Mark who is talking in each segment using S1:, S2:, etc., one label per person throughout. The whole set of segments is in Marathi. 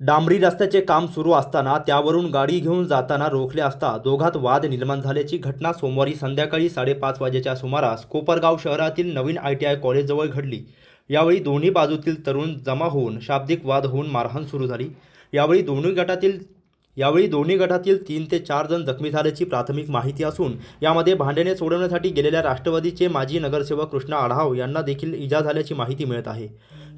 S1: डांबरी रस्त्याचे काम सुरू असताना त्यावरून गाडी घेऊन जाताना रोखले असता दोघात वाद निर्माण झाल्याची घटना सोमवारी संध्याकाळी साडेपाच वाजेच्या सुमारास कोपरगाव शहरातील नवीन आय टी आय कॉलेजजवळ घडली. यावेळी दोन्ही बाजूतील तरुण जमा होऊन शाब्दिक वाद होऊन मारहाण सुरू झाली. यावेळी दोन्ही गटातील यावेळी दोन्ही गटातील तीन ते चार जण जखमी झाल्याची प्राथमिक माहिती असून यामध्ये भांडणे सोडवण्यासाठी गेलेल्या राष्ट्रवादीचे माजी नगरसेवक कृष्णा आढाव यांना देखील इजा झाल्याची माहिती मिळत आहे.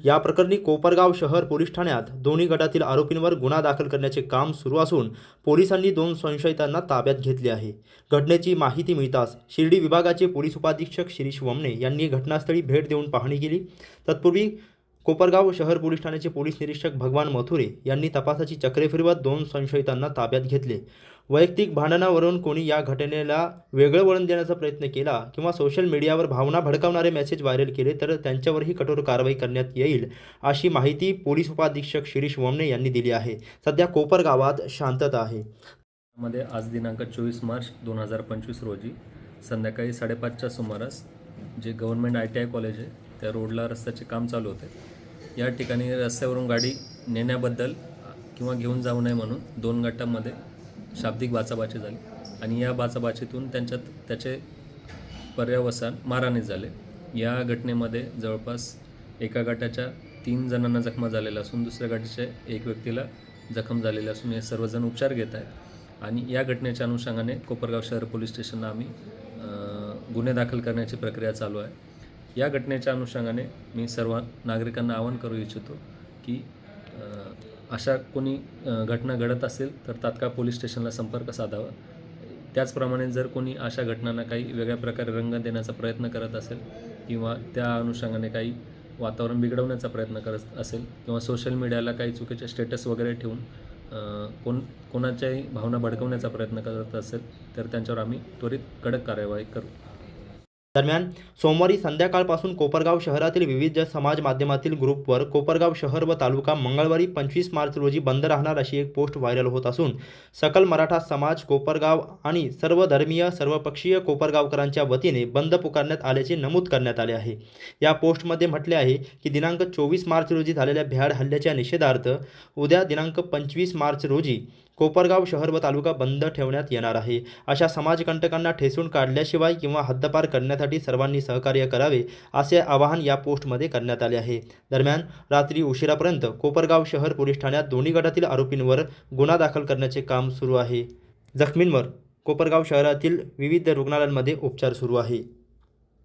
S1: या प्रकरणी कोपरगाव शहर पोलीस ठाण्यात दोन्ही गटातील आरोपींवर गुन्हा दाखल करण्याचे काम सुरू असून पोलिसांनी दोन संशयितांना ताब्यात घेतले आहे. घटनेची माहिती मिळताच शिर्डी विभागाचे पोलीस उपाधीक्षक शिरीष वमने यांनी घटनास्थळी भेट देऊन पाहणी केली. तत्पूर्वी कोपरगाव शहर पोलीस ठाण्याचे पोलीस निरीक्षक भगवान मथुरे यांनी तपासाची चक्रे फिरवत दोन संशयितांना ताब्यात घेतले. वैयक्तिक भांडणावरून कोणी या घटनेला वेगळं वळण देण्याचा प्रयत्न केला किंवा सोशल मीडियावर भावना भडकावणारे मेसेज व्हायरल केले तर त्यांच्यावरही कठोर कारवाई करण्यात येईल अशी माहिती पोलीस उपाधीक्षक शिरीष वमने यांनी दिली आहे. सध्या कोपरगावात शांतता आहे.
S2: मध्ये आज दिनांक चोवीस मार्च दोन हजार पंचवीस रोजी संध्याकाळी साडेपाचच्या सुमारास जे government I T I college आहे त्या रोडला रस्त्याचे काम चालू होते. या ठिकाणी रस्त्यावरून गाडी नेण्याबद्दल किंवा घेऊन जाऊ नये म्हणून दोन गटांमध्ये शाब्दिक बाचाबाची झाली आणि या बाचाबाचीतून त्यांच्यात त्याचे पर्यावसान मारहाणीच झाले. या घटनेमध्ये जवळपास एका गटाच्या तीन जणांना जखमा झालेल्या असून दुसऱ्या गटाच्या एक व्यक्तीला जखम झालेले असून हे सर्वजण उपचार घेत आहेत. आणि या घटनेच्या अनुषंगाने कोपरगाव शहर पोलीस स्टेशनला आम्ही गुन्हे दाखल करण्याची प्रक्रिया चालू आहे. या घटनेच्या अनुषंगाने मी सर्व नागरिकांना आवाहन करू इच्छितो की अशा कोणी घटना घडत असेल तर तात्काळ पोलीस स्टेशनला संपर्क साधावा. त्याचप्रमाणे जर कोणी अशा घटनांना काही वेगळ्या प्रकारे रंग देण्याचा प्रयत्न करत असेल किंवा त्या अनुषंगाने काही वातावरण बिघडवण्याचा प्रयत्न करत असेल किंवा सोशल मीडियाला काही चुकीचे स्टेटस वगैरे ठेवून कोण कोणाच्याही भावना भडकवण्याचा प्रयत्न करत असेल तर त्यांच्यावर आम्ही त्वरित कडक कार्यवाही करू.
S1: दरम्यान सोमवारी संध्याकाळपासून कोपरगाव शहरातील विविध समाज माध्यमातील ग्रुपवर कोपरगाव शहर व तालुका मंगळवारी पंचवीस मार्च रोजी बंद राहणार अशी एक पोस्ट व्हायरल होत असून सकल मराठा समाज कोपरगाव आणि सर्व धर्मीय सर्वपक्षीय कोपरगावकरांच्या वतीने बंद पुकारण्यात आल्याचे नमूद करण्यात आले आहे. या पोस्टमध्ये म्हटले आहे की दिनांक चोवीस मार्च रोजी झालेल्या भ्याड हल्ल्याच्या निषेधार्थ उद्या दिनांक पंचवीस मार्च रोजी कोपरगाव शहर व तालुका बंद ठेवण्यात येणार आहे. अशा समाजकंटकांना ठेसून काढल्याशिवाय किंवा हद्दपार करण्यासाठी सर्वांनी सहकार्य करावे असे आवाहन या पोस्टमध्ये करण्यात आले आहे. दरम्यान रात्री उशिरापर्यंत कोपरगाव शहर पोलीस ठाण्यात दोन्ही गटातील आरोपींवर गुन्हा दाखल करण्याचे काम सुरू आहे. जखमींवर कोपरगाव शहरातील विविध रुग्णालयांमध्ये उपचार सुरू आहे.